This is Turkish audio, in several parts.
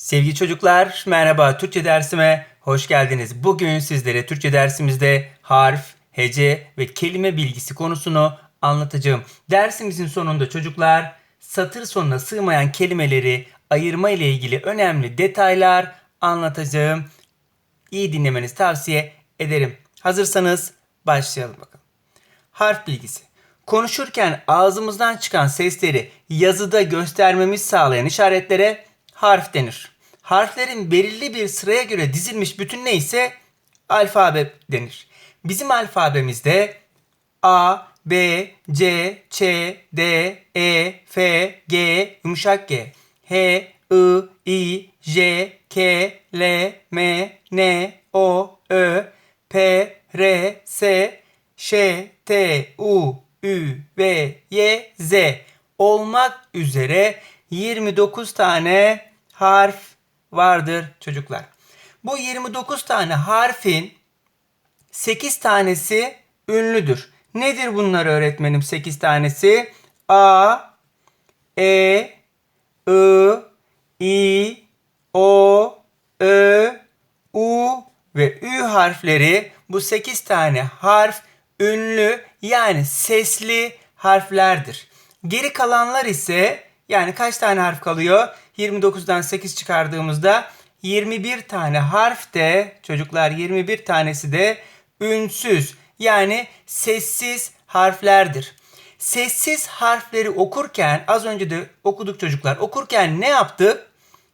Sevgili çocuklar, merhaba. Türkçe dersime hoş geldiniz. Bugün sizlere Türkçe dersimizde harf, hece ve kelime bilgisi konusunu anlatacağım. Dersimizin sonunda çocuklar satır sonuna sığmayan kelimeleri ayırma ile ilgili önemli detaylar anlatacağım. İyi dinlemenizi tavsiye ederim. Hazırsanız başlayalım bakalım. Harf bilgisi. Konuşurken ağzımızdan çıkan sesleri yazıda göstermemiz sağlayan işaretlere harf denir. Harflerin belirli bir sıraya göre dizilmiş bütün neyse alfabe denir. Bizim alfabemizde A, B, C, Ç, D, E, F, G, yumuşak G, H, I, I, J, K, L, M, N, O, Ö, P, R, S, Ş, T, U, Ü, V, Y, Z olmak üzere 29 tane harf vardır çocuklar. Bu 29 tane harfin 8 tanesi ünlüdür. Nedir bunlar öğretmenim 8 tanesi? A, E, I, I, O, Ö, U ve Ü harfleri bu 8 tane harf ünlü yani sesli harflerdir. Geri kalanlar ise yani kaç tane harf kalıyor? 29'dan 8 çıkardığımızda 21 tane harf de çocuklar 21 tanesi de ünsüz yani sessiz harflerdir. Sessiz harfleri okurken az önce de okuduk çocuklar. Okurken ne yaptık?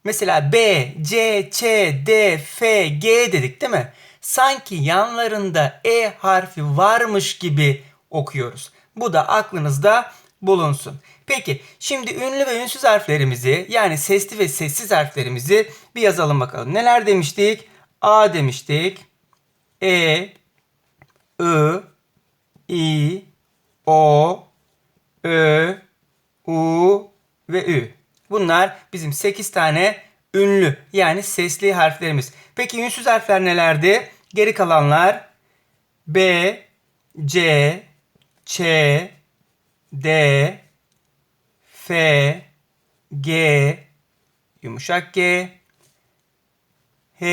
Mesela B, C, Ç, D, F, G dedik değil mi? Sanki yanlarında E harfi varmış gibi okuyoruz. Bu da aklınızda bulunsun. Peki şimdi ünlü ve ünsüz harflerimizi yani sesli ve sessiz harflerimizi bir yazalım bakalım. Neler demiştik? A demiştik. E, I, I, O, Ö, U ve Ü. Bunlar bizim 8 tane ünlü yani sesli harflerimiz. Peki ünsüz harfler nelerdi? Geri kalanlar B, C, Ç, D, F, G, yumuşak G, H,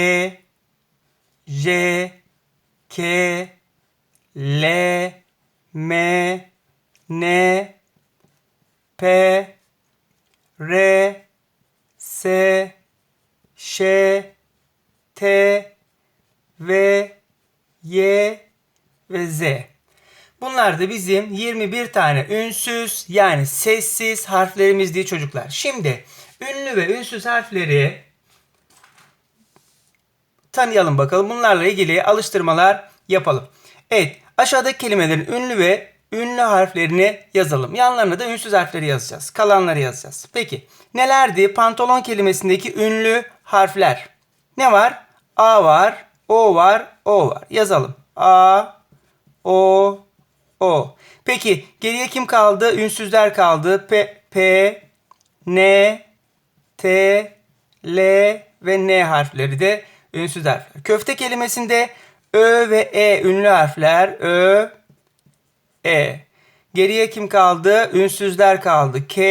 J, K, L, M, N, P, R, S, Ş, T, V, Y ve Z. Bunlar da bizim 21 tane ünsüz yani sessiz harflerimiz diye çocuklar. Şimdi ünlü ve ünsüz harfleri tanıyalım bakalım. Bunlarla ilgili alıştırmalar yapalım. Evet aşağıdaki kelimelerin ünlü ve ünlü harflerini yazalım. Yanlarına da ünsüz harfleri yazacağız. Kalanları yazacağız. Peki nelerdi? Pantolon kelimesindeki ünlü harfler. Ne var? A var, O var, O var. Yazalım. A, O, O. Peki geriye kim kaldı? Ünsüzler kaldı. P, P, N, T, L ve N harfleri de ünsüz harfler. Köfte kelimesinde Ö ve E ünlü harfler. Ö, E. Geriye kim kaldı? Ünsüzler kaldı. K,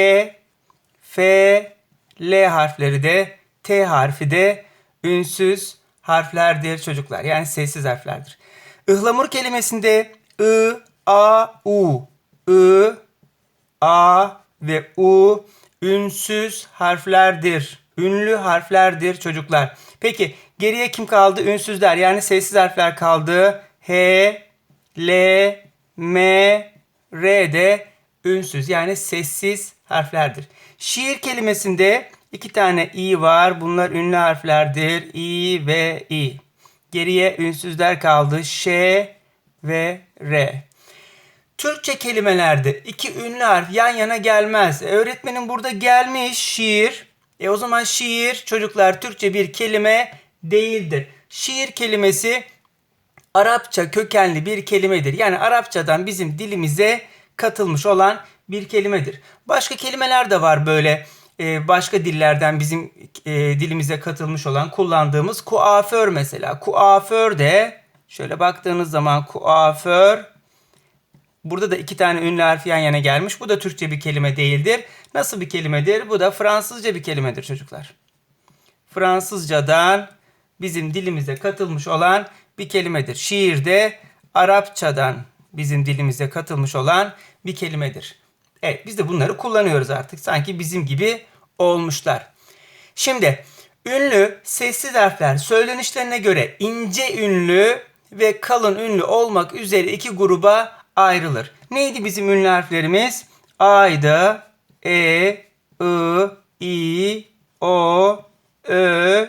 F, L harfleri de T harfi de ünsüz harflerdir çocuklar. Yani sessiz harflerdir. Ihlamur kelimesinde I, A, U. I, A ve U ünsüz harflerdir. Ünlü harflerdir çocuklar. Peki geriye kim kaldı? Ünsüzler yani sessiz harfler kaldı. H, L, M, R de ünsüz yani sessiz harflerdir. Şiir kelimesinde iki tane i var. Bunlar ünlü harflerdir. i ve i. Geriye ünsüzler kaldı. Ş ve r. Türkçe kelimelerde iki ünlü harf yan yana gelmez. E, öğretmenim burada gelmiş şiir. E o zaman şiir çocuklar Türkçe bir kelime değildir. Şiir kelimesi Arapça kökenli bir kelimedir. Yani Arapçadan bizim dilimize katılmış olan bir kelimedir. Başka kelimeler de var böyle e, başka dillerden bizim e, dilimize katılmış olan kullandığımız kuaför mesela. Kuaför de şöyle baktığınız zaman kuaför Burada da iki tane ünlü harf yan yana gelmiş. Bu da Türkçe bir kelime değildir. Nasıl bir kelimedir? Bu da Fransızca bir kelimedir çocuklar. Fransızcadan bizim dilimize katılmış olan bir kelimedir. Şiirde Arapçadan bizim dilimize katılmış olan bir kelimedir. Evet biz de bunları kullanıyoruz artık. Sanki bizim gibi olmuşlar. Şimdi ünlü sessiz harfler söylenişlerine göre ince ünlü ve kalın ünlü olmak üzere iki gruba ayrılır. Neydi bizim ünlü harflerimiz? A'ydı. E, I, I, O, Ö,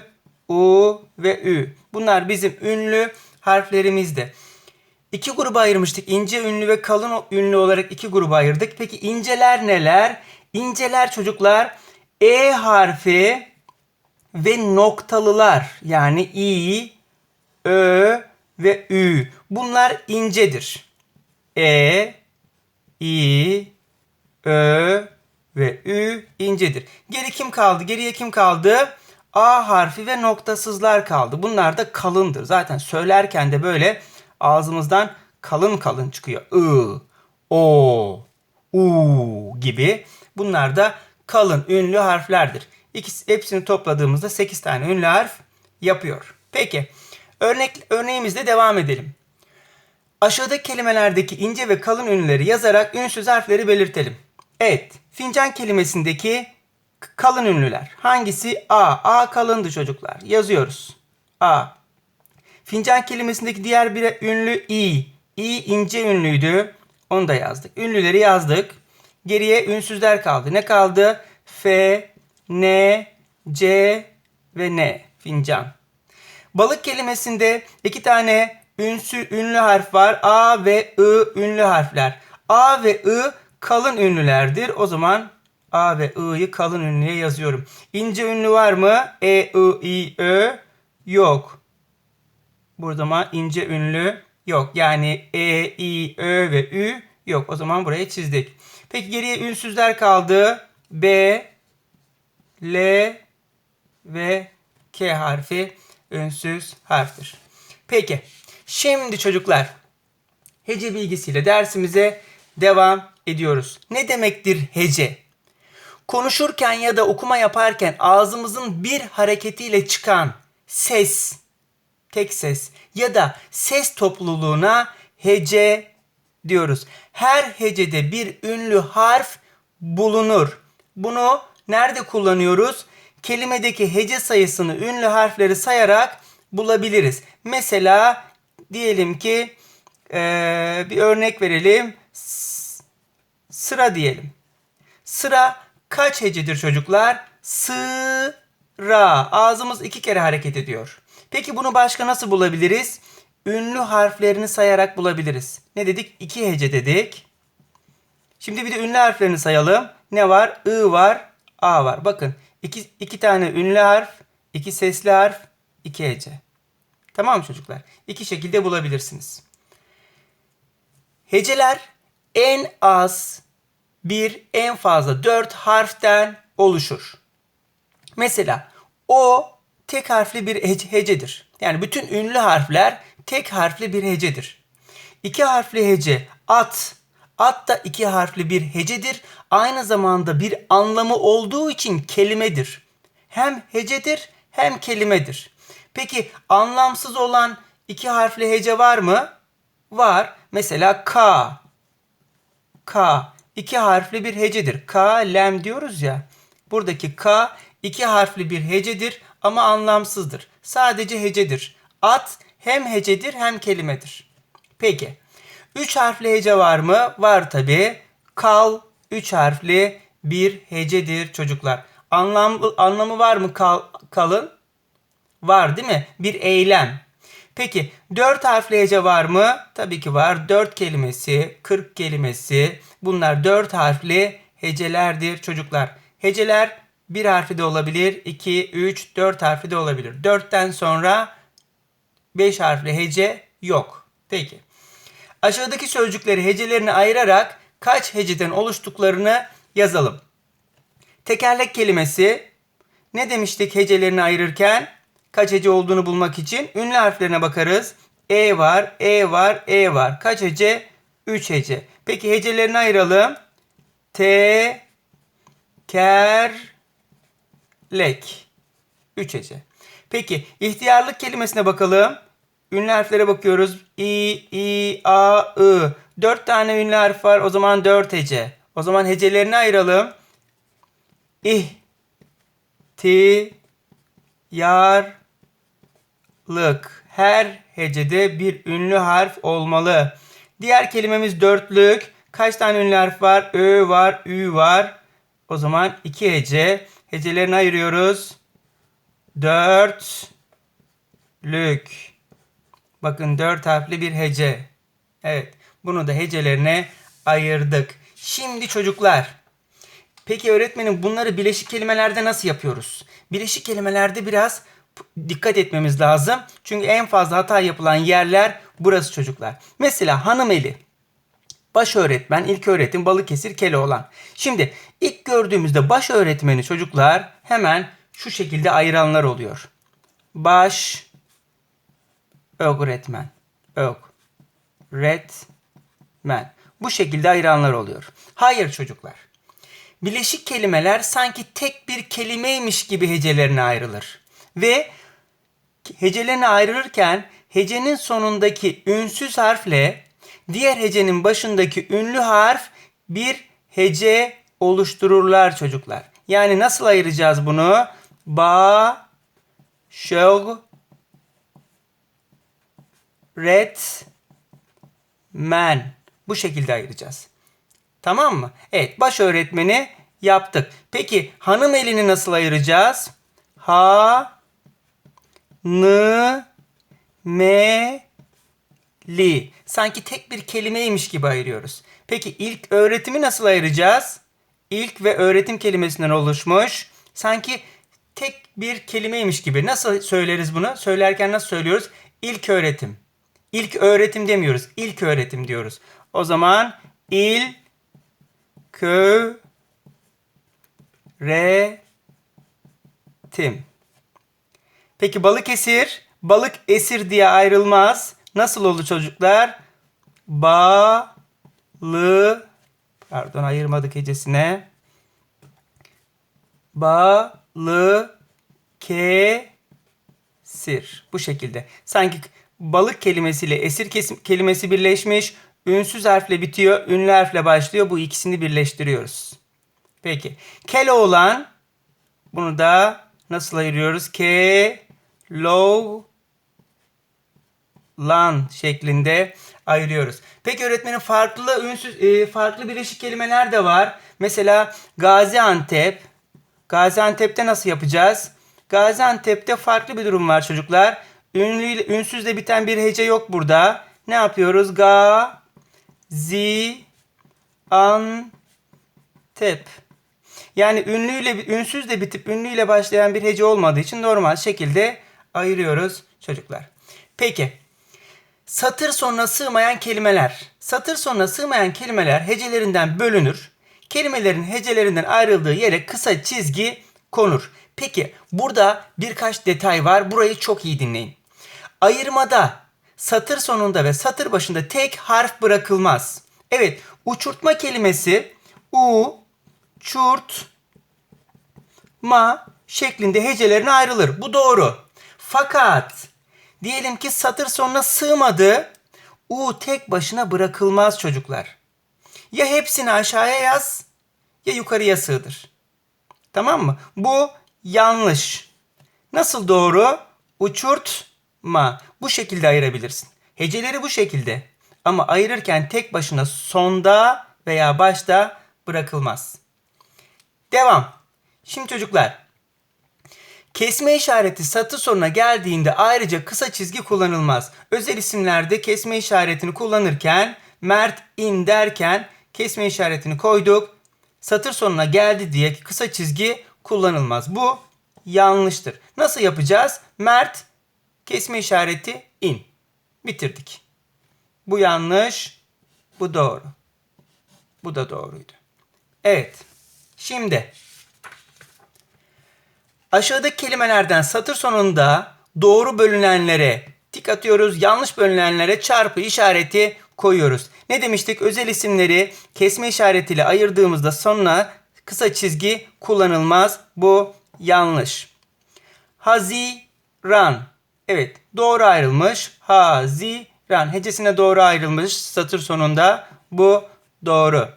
U ve Ü. Bunlar bizim ünlü harflerimizdi. İki gruba ayırmıştık. İnce ünlü ve kalın ünlü olarak iki gruba ayırdık. Peki inceler neler? İnceler çocuklar E harfi ve noktalılar yani i, ö ve ü. Bunlar incedir. E, i, ö ve ü incedir. Geri kim kaldı? Geriye kim kaldı? A harfi ve noktasızlar kaldı. Bunlar da kalındır. Zaten söylerken de böyle ağzımızdan kalın kalın çıkıyor. I, o, u gibi. Bunlar da kalın ünlü harflerdir. İkisi, hepsini topladığımızda 8 tane ünlü harf yapıyor. Peki örnek, örneğimizde devam edelim. Aşağıdaki kelimelerdeki ince ve kalın ünlüleri yazarak ünsüz harfleri belirtelim. Evet, fincan kelimesindeki kalın ünlüler. Hangisi? A. A kalındı çocuklar. Yazıyoruz. A. Fincan kelimesindeki diğer bir ünlü i. i ince ünlüydü. Onu da yazdık. Ünlüleri yazdık. Geriye ünsüzler kaldı. Ne kaldı? F, N, C ve N. Fincan. Balık kelimesinde iki tane ünsü, ünlü harf var. A ve I ünlü harfler. A ve I kalın ünlülerdir. O zaman A ve I'yi kalın ünlüye yazıyorum. İnce ünlü var mı? E, I, I, Ö yok. Burada ama ince ünlü yok. Yani E, I, Ö ve Ü yok. O zaman buraya çizdik. Peki geriye ünsüzler kaldı. B, L ve K harfi ünsüz harftir. Peki şimdi çocuklar hece bilgisiyle dersimize devam ediyoruz. Ne demektir hece? Konuşurken ya da okuma yaparken ağzımızın bir hareketiyle çıkan ses, tek ses ya da ses topluluğuna hece diyoruz. Her hecede bir ünlü harf bulunur. Bunu nerede kullanıyoruz? Kelimedeki hece sayısını ünlü harfleri sayarak bulabiliriz. Mesela diyelim ki ee, bir örnek verelim. Sıra diyelim. Sıra kaç hecedir çocuklar? Sıra. Ağzımız iki kere hareket ediyor. Peki bunu başka nasıl bulabiliriz? Ünlü harflerini sayarak bulabiliriz. Ne dedik? İki hece dedik. Şimdi bir de ünlü harflerini sayalım. Ne var? I var, A var. Bakın iki, iki tane ünlü harf, iki sesli harf, iki hece. Tamam mı çocuklar? İki şekilde bulabilirsiniz. Heceler en az bir en fazla dört harften oluşur. Mesela o tek harfli bir hecedir. Yani bütün ünlü harfler tek harfli bir hecedir. İki harfli hece at. At da iki harfli bir hecedir. Aynı zamanda bir anlamı olduğu için kelimedir. Hem hecedir hem kelimedir. Peki anlamsız olan iki harfli hece var mı? Var. Mesela K. K iki harfli bir hecedir. K, lem diyoruz ya. Buradaki K iki harfli bir hecedir ama anlamsızdır. Sadece hecedir. At hem hecedir hem kelimedir. Peki. Üç harfli hece var mı? Var tabi. Kal üç harfli bir hecedir çocuklar. Anlam, anlamı var mı kal, kalın? Var değil mi? Bir eylem. Peki dört harfli hece var mı? Tabii ki var. Dört kelimesi, kırk kelimesi. Bunlar dört harfli hecelerdir çocuklar. Heceler bir harfi de olabilir. 2, 3, 4 harfi de olabilir. 4'ten sonra 5 harfli hece yok. Peki. Aşağıdaki sözcükleri hecelerini ayırarak kaç heceden oluştuklarını yazalım. Tekerlek kelimesi ne demiştik hecelerini ayırırken? Kaç hece olduğunu bulmak için ünlü harflerine bakarız. E var, E var, E var. Kaç hece? 3 hece. Peki hecelerini ayıralım. T, ker, lek. 3 hece. Peki ihtiyarlık kelimesine bakalım. Ünlü harflere bakıyoruz. İ, I, A, I. 4 tane ünlü harf var. O zaman 4 hece. O zaman hecelerini ayıralım. İh, ti, yar, lık. Her hecede bir ünlü harf olmalı. Diğer kelimemiz dörtlük. Kaç tane ünlü harf var? Ö var, Ü var. O zaman iki hece. Hecelerini ayırıyoruz. Dörtlük. Bakın dört harfli bir hece. Evet. Bunu da hecelerine ayırdık. Şimdi çocuklar. Peki öğretmenim bunları bileşik kelimelerde nasıl yapıyoruz? Bileşik kelimelerde biraz dikkat etmemiz lazım. Çünkü en fazla hata yapılan yerler burası çocuklar. Mesela hanım eli. Baş öğretmen, ilk öğretim, Balıkesir, Keloğlan. Şimdi ilk gördüğümüzde baş öğretmeni çocuklar hemen şu şekilde ayıranlar oluyor. Baş öğretmen. Öğretmen. Bu şekilde ayıranlar oluyor. Hayır çocuklar. Bileşik kelimeler sanki tek bir kelimeymiş gibi hecelerine ayrılır. Ve hecelerine ayrılırken hecenin sonundaki ünsüz harfle diğer hecenin başındaki ünlü harf bir hece oluştururlar çocuklar. Yani nasıl ayıracağız bunu? Ba, şög, ret, men. Bu şekilde ayıracağız. Tamam mı? Evet baş öğretmeni yaptık. Peki hanım elini nasıl ayıracağız? Ha, n, me, li. Sanki tek bir kelimeymiş gibi ayırıyoruz. Peki ilk öğretimi nasıl ayıracağız? İlk ve öğretim kelimesinden oluşmuş. Sanki tek bir kelimeymiş gibi. Nasıl söyleriz bunu? Söylerken nasıl söylüyoruz? İlk öğretim. İlk öğretim demiyoruz. İlk öğretim diyoruz. O zaman il kö re tim. Peki Balıkesir balık esir diye ayrılmaz. Nasıl oldu çocuklar? Ba lı pardon ayırmadık hecesine. Ba lı ke sir. Bu şekilde. Sanki balık kelimesiyle esir kesim, kelimesi birleşmiş. Ünsüz harfle bitiyor, ünlü harfle başlıyor. Bu ikisini birleştiriyoruz. Peki. Keloğlan bunu da nasıl ayırıyoruz? Ke low lan şeklinde ayırıyoruz. Peki öğretmenin farklı ünsüz e, farklı birleşik kelimeler de var. Mesela Gaziantep. Gaziantep'te nasıl yapacağız? Gaziantep'te farklı bir durum var çocuklar. Ünlü ünsüzle biten bir hece yok burada. Ne yapıyoruz? Ga zi an tep. Yani ünlüyle ünsüzle bitip ünlüyle başlayan bir hece olmadığı için normal şekilde ayırıyoruz çocuklar. Peki satır sonuna sığmayan kelimeler. Satır sonuna sığmayan kelimeler hecelerinden bölünür. Kelimelerin hecelerinden ayrıldığı yere kısa çizgi konur. Peki burada birkaç detay var. Burayı çok iyi dinleyin. Ayırmada satır sonunda ve satır başında tek harf bırakılmaz. Evet, uçurtma kelimesi u, çurt, ma şeklinde hecelerine ayrılır. Bu doğru. Fakat diyelim ki satır sonuna sığmadı. U tek başına bırakılmaz çocuklar. Ya hepsini aşağıya yaz ya yukarıya sığdır. Tamam mı? Bu yanlış. Nasıl doğru? Uçurtma. Bu şekilde ayırabilirsin. Heceleri bu şekilde. Ama ayırırken tek başına sonda veya başta bırakılmaz. Devam. Şimdi çocuklar. Kesme işareti satır sonuna geldiğinde ayrıca kısa çizgi kullanılmaz. Özel isimlerde kesme işaretini kullanırken Mert in derken kesme işaretini koyduk. Satır sonuna geldi diye kısa çizgi kullanılmaz. Bu yanlıştır. Nasıl yapacağız? Mert kesme işareti in. Bitirdik. Bu yanlış. Bu doğru. Bu da doğruydu. Evet. Şimdi aşağıdaki kelimelerden satır sonunda doğru bölünenlere tik atıyoruz. Yanlış bölünenlere çarpı işareti koyuyoruz. Ne demiştik? Özel isimleri kesme işaretiyle ayırdığımızda sonuna kısa çizgi kullanılmaz. Bu yanlış. Haziran. Evet doğru ayrılmış. Haziran. Hecesine doğru ayrılmış satır sonunda. Bu doğru.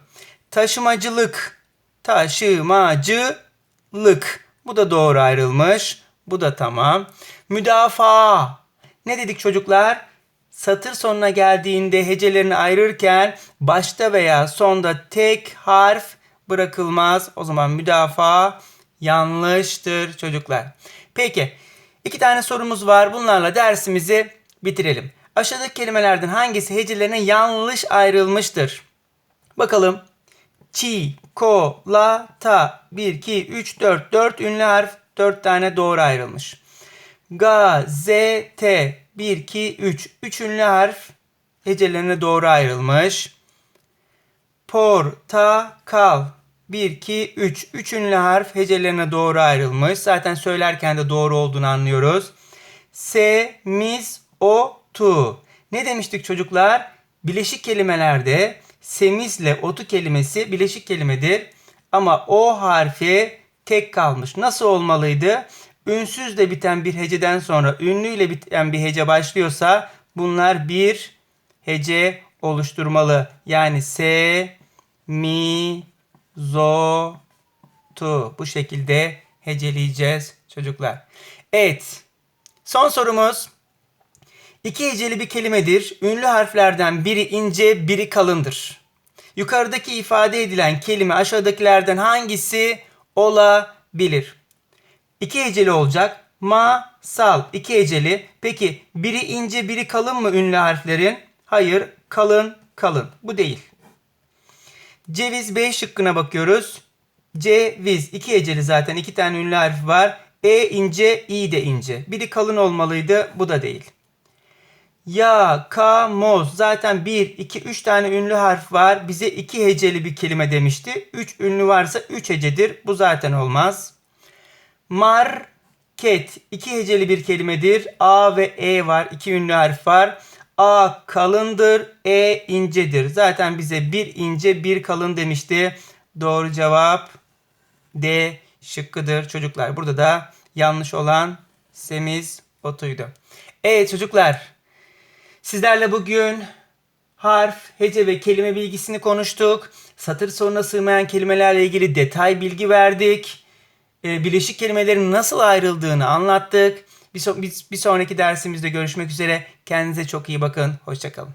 Taşımacılık. Taşımacılık. Bu da doğru ayrılmış. Bu da tamam. Müdafaa. Ne dedik çocuklar? Satır sonuna geldiğinde hecelerini ayırırken başta veya sonda tek harf bırakılmaz. O zaman müdafaa yanlıştır çocuklar. Peki iki tane sorumuz var. Bunlarla dersimizi bitirelim. Aşağıdaki kelimelerden hangisi hecelerine yanlış ayrılmıştır? Bakalım. Çi, ko, la, ta. 1, 2, 3, 4. 4 ünlü harf. 4 tane doğru ayrılmış. Gazete. 1, 2, 3. 3 ünlü harf. Hecelerine doğru ayrılmış. Portakal. 1, 2, 3. 3 ünlü harf hecelerine doğru ayrılmış. Zaten söylerken de doğru olduğunu anlıyoruz. Semiz, otu. Ne demiştik çocuklar? Bileşik kelimelerde semizle otu kelimesi bileşik kelimedir. Ama o harfi tek kalmış. Nasıl olmalıydı? Ünsüzle biten bir heceden sonra ünlüyle biten bir hece başlıyorsa bunlar bir hece oluşturmalı. Yani se, mi, zo, tu. Bu şekilde heceleyeceğiz çocuklar. Evet. Son sorumuz. İki heceli bir kelimedir. Ünlü harflerden biri ince, biri kalındır. Yukarıdaki ifade edilen kelime aşağıdakilerden hangisi olabilir? İki heceli olacak. Masal. iki heceli. Peki biri ince, biri kalın mı ünlü harflerin? Hayır. Kalın, kalın. Bu değil. Ceviz B şıkkına bakıyoruz. Ceviz. iki heceli zaten. iki tane ünlü harf var. E ince, i de ince. Biri kalın olmalıydı. Bu da değil. Yakamoz. Zaten 1, 2, 3 tane ünlü harf var. Bize 2 heceli bir kelime demişti. 3 ünlü varsa 3 hecedir. Bu zaten olmaz. Market. 2 heceli bir kelimedir. A ve E var. 2 ünlü harf var. A kalındır. E incedir. Zaten bize bir ince bir kalın demişti. Doğru cevap D şıkkıdır çocuklar. Burada da yanlış olan semiz otuydu. Evet çocuklar. Sizlerle bugün harf, hece ve kelime bilgisini konuştuk. Satır sonuna sığmayan kelimelerle ilgili detay bilgi verdik. Ee, bileşik kelimelerin nasıl ayrıldığını anlattık. Bir, so- bir, sonraki dersimizde görüşmek üzere. Kendinize çok iyi bakın. Hoşçakalın.